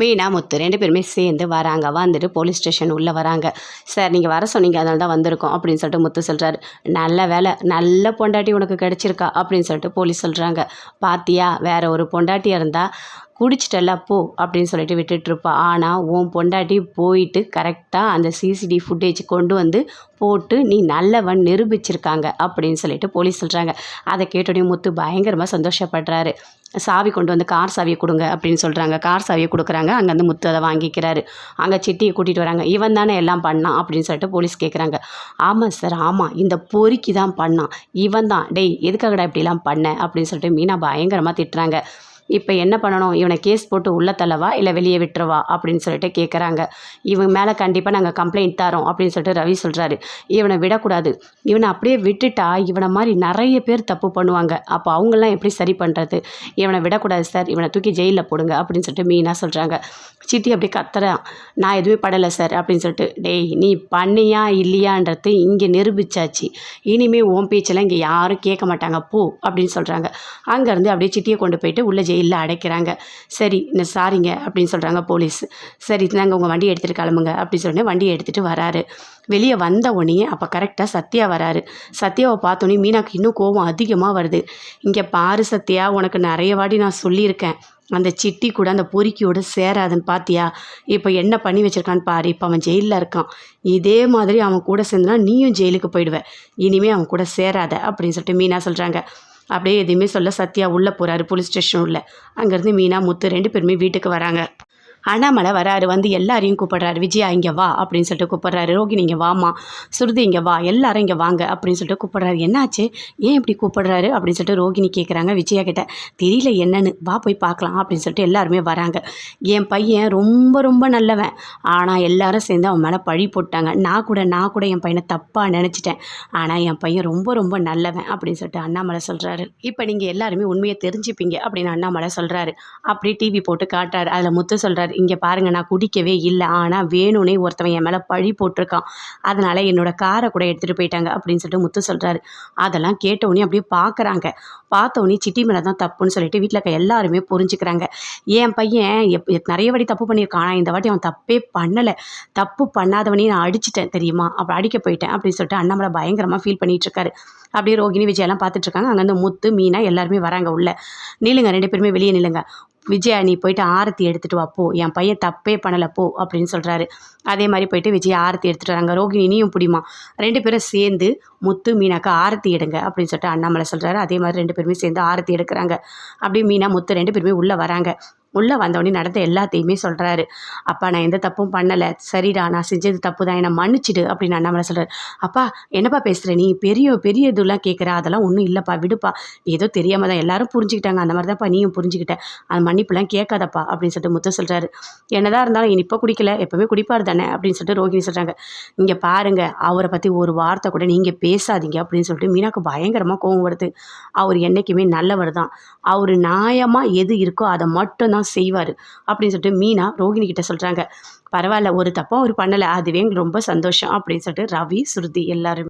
மீனா முத்து ரெண்டு பேருமே சேர்ந்து வராங்க. வந்துட்டு போலீஸ் ஸ்டேஷன் உள்ளே வராங்க. சார் நீங்கள் வர சொன்னீங்க அதனால தான் வந்திருக்கோம் அப்படின்னு சொல்லிட்டு முத்து சொல்கிறாரு நல்ல வேலை நல்ல பொண்டாட்டி உனக்கு கிடச்சிருக்கா அப்படின்னு சொல்லிட்டு போலீஸ் சொல்கிறாங்க பாத்தியா வேற ஒரு பொண்டாட்டியாக இருந்தால் குடிச்சிட்டெல்லாம் போ அப்படின்னு சொல்லிட்டு விட்டுட்ருப்பா ஆனால் உன் பொண்டாட்டி போயிட்டு கரெக்டாக அந்த சிசிடி ஃபுட்டேஜ் கொண்டு வந்து போட்டு நீ நல்லவன் நிரூபிச்சிருக்காங்க அப்படின்னு சொல்லிட்டு போலீஸ் சொல்கிறாங்க அதை கேட்டோடனே முத்து பயங்கரமாக சந்தோஷப்படுறாரு. சாவி கொண்டு வந்து கார் சாவியை கொடுங்க அப்படின்னு சொல்கிறாங்க கார் சாவியை கொடுக்குறாங்க. அங்கேருந்து முத்து அதை வாங்கிக்கிறாரு. அங்கே சிட்டியை கூட்டிகிட்டு வராங்க. இவன் தானே எல்லாம் பண்ணான் அப்படின்னு சொல்லிட்டு போலீஸ் கேட்குறாங்க ஆமாம் சார் ஆமாம் இந்த பொறுக்கி தான் பண்ணான். இவன் தான். டேய் எதுக்காகடா இப்படிலாம் பண்ண? அப்படின்னு சொல்லிட்டு மீனா பயங்கரமாக திட்டுறாங்க. இப்போ என்ன பண்ணணும்? இவனை கேஸ் போட்டு உள்ள தள்ளவா? இல்லை வெளியே விட்டுருவா அப்படின்னு சொல்லிட்டு கேட்குறாங்க இவன் மேலே கண்டிப்பாக நாங்கள் கம்ப்ளைண்ட் தரோம் அப்படின்னு சொல்லிட்டு ரவி சொல்கிறாரு இவனை விடக்கூடாது. இவனை அப்படியே விட்டுட்டா இவனை மாதிரி நிறைய பேர் தப்பு பண்ணுவாங்க. அப்போ அவங்களாம் எப்படி சரி பண்ணுறது இவனை விடக்கூடாது சார். இவனை தூக்கி ஜெயிலில் போடுங்க அப்படின்னு சொல்லிட்டு மீனாக சொல்கிறாங்க சித்தி அப்படி கத்துறான் நான் எதுவுமே படலை சார் அப்படின்னு சொல்லிட்டு டேய் நீ பண்ணியா இல்லையான்றது இங்கே நிரூபிச்சாச்சு. இனிமேல் ஓம் பேச்செல்லாம் இங்கே யாரும் கேட்க மாட்டாங்க. போ. அப்படின்னு சொல்கிறாங்க அங்கேருந்து அப்படியே சிட்டியை கொண்டு போயிட்டு உள்ள ஜெயிலில் அடைக்கிறாங்க. சரி இந்த சாரிங்க அப்படின்னு சொல்கிறாங்க போலீஸ். சரி நாங்கள் உங்கள் வண்டியை எடுத்துகிட்டு கிளம்புங்க அப்படின்னு சொன்னே வண்டியை எடுத்துகிட்டு வராரு. வெளியே வந்த உடனே அப்போ கரெக்டாக சத்யா வராரு. சத்யாவை பார்த்தோன்னே மீனாக்கு இன்னும் கோபம் அதிகமாக வருது. இங்கே பாரு சத்யா உனக்கு நிறைய வாட்டி நான் சொல்லியிருக்கேன். அந்த சிட்டி கூட அந்த பொறுக்கியோடு சேராதுன்னு பார்த்தியா இப்போ என்ன பண்ணி வச்சிருக்கான்னு பாரு இப்போ அவன் ஜெயிலில் இருக்கான். இதே மாதிரி அவன் கூட சேர்ந்தனா நீயும் ஜெயிலுக்கு போயிடுவேன் இனிமேல் அவன் கூட சேராத அப்படின்னு சொல்லிட்டு மீனா சொல்கிறாங்க அப்படியே எதுவுமே சொல்ல சத்யா உள்ளே போகிறாரு போலீஸ் ஸ்டேஷன் உள்ள. அங்கேருந்து மீனா முத்து ரெண்டு பேருமே வீட்டுக்கு வராங்க. அண்ணாமலை வராரு வந்து எல்லாரையும் கூப்பிடுறாரு விஜயா இங்கே வா அப்படின்னு சொல்லிட்டு கூப்பிடுறாரு. ரோகிணி இங்கே வாமா சுருதி இங்கே வா. எல்லாரும் இங்கே வாங்க அப்படின்னு சொல்லிட்டு கூப்பிடுறாரு. என்னாச்சு? ஏன் இப்படி கூப்பிடுறாரு? அப்படின்னு சொல்லிட்டு ரோகிணி கேட்குறாங்க விஜயா கிட்ட. தெரியல என்னன்னு. வா போய் பார்க்கலாம் அப்படின்னு சொல்லிட்டு எல்லாருமே வராங்க. என் பையன் ரொம்ப ரொம்ப நல்லவன். ஆனால் எல்லாரும் சேர்ந்து அவன் மேலே பழி போட்டாங்க. நான் கூட நான் கூட என் பையனை தப்பாக நினச்சிட்டேன். ஆனால் என் பையன் ரொம்ப ரொம்ப நல்லவன் அப்படின்னு சொல்லிட்டு அண்ணாமலை சொல்கிறாரு இப்போ நீங்கள் எல்லாருமே உண்மையை தெரிஞ்சுப்பீங்க அப்படின்னு அண்ணாமலை சொல்கிறாரு அப்படி டிவி போட்டு காட்டுறாரு. அதில் முத்து சொல்கிறாரு இங்கே பாருங்கள் நான் குடிக்கவே இல்லை. ஆனால் வேணும்னே ஒருத்தவன் என் மேலே பழி போட்டிருக்கான். அதனால் என்னோடய காரை கூட எடுத்துகிட்டு போயிட்டாங்க அப்படின்னு சொல்லிட்டு முத்து சொல்கிறாரு அதெல்லாம் கேட்டவுடனே அப்படியே பார்க்குறாங்க பார்த்தவுடனே சிட்டி மேலே தான் தப்புன்னு சொல்லிட்டு வீட்டில் இருக்க எல்லாருமே புரிஞ்சுக்கிறாங்க. என் பையன் எப் நிறைய வாட்டி தப்பு பண்ணியிருக்கான். ஆனால் இந்த வாட்டி அவன் தப்பே பண்ணலை. தப்பு பண்ணாதவனே நான் அடிச்சிட்டேன் தெரியுமா? அப்போ அடிக்க போயிட்டேன் அப்படின்னு சொல்லிட்டு அண்ணாமலை பயங்கரமாக ஃபீல் பண்ணிகிட்ருக்காரு அப்படியே ரோகிணி விஜயெல்லாம் பார்த்துட்ருக்காங்க அங்கேருந்து முத்து மீனா எல்லாருமே வராங்க உள்ள. நில்லுங்க ரெண்டு பேருமே வெளியே நில்லுங்க. விஜயா நீ போயிட்டு ஆரத்தி எடுத்துகிட்டு வா போ. என் பையன் தப்பே பண்ணலை போ அப்படின்னு சொல்கிறாரு அதே மாதிரி போயிட்டு விஜய் ஆரத்தி எடுத்துகிட்டு வராங்க. ரோகிணி நீயும் பிடிமா ரெண்டு பேரும் சேர்ந்து முத்து மீனாக்கா ஆரத்தி எடுங்க அப்படின்னு சொல்லிட்டு அண்ணாமலை சொல்கிறாரு அதே மாதிரி ரெண்டு பேருமே சேர்ந்து ஆரத்தி எடுக்கிறாங்க. அப்படியே மீனா முத்து ரெண்டு பேருமே உள்ளே வராங்க. உள்ளே வந்தவொடனே நடந்த எல்லாத்தையுமே சொல்கிறாரு அப்பா நான் எந்த தப்பும் பண்ணலை. சரிடா நான் செஞ்சது தப்பு தான் என்னை மன்னிச்சிடு அப்படின்னு அண்ணாமலை சொல்கிறார் அப்பா என்னப்பா பேசுகிற நீ பெரிய பெரிய இதெல்லாம் கேட்குற அதெல்லாம் ஒன்றும் இல்லைப்பா. விடுப்பா. ஏதோ தெரியாமல் தான் எல்லாரும் புரிஞ்சுக்கிட்டாங்க. அந்த மாதிரி தான்ப்பா நீயும் புரிஞ்சுக்கிட்ட. அந்த மன்னிப்புலாம் கேட்காதப்பா அப்படின்னு சொல்லிட்டு முத்த சொல்கிறாரு என்னதான் இருந்தாலும் இனி இப்போ குடிக்கல. எப்போவுமே குடிப்பார் தானே? அப்படின்னு சொல்லிட்டு ரோகிணி சொல்கிறாங்க இங்கே பாருங்கள் அவரை பற்றி ஒரு வார்த்தை கூட நீங்கள் பேசாதீங்க அப்படின்னு சொல்லிட்டு மீனாக்கு பயங்கரமாக கோவம் வருது. அவர் என்றைக்குமே நல்லவர் தான். அவர் நியாயமாக எது இருக்கோ அதை மட்டும்தான் தான் செய்வார் அப்படின்னு சொல்லிட்டு மீனா ரோகிணி கிட்ட சொல்கிறாங்க பரவாயில்ல ஒரு தப்பும் அவர் பண்ணலை. அதுவே எங்களுக்கு ரொம்ப சந்தோஷம் அப்படின்னு சொல்லிட்டு ரவி ஸ்ருதி எல்லாருமே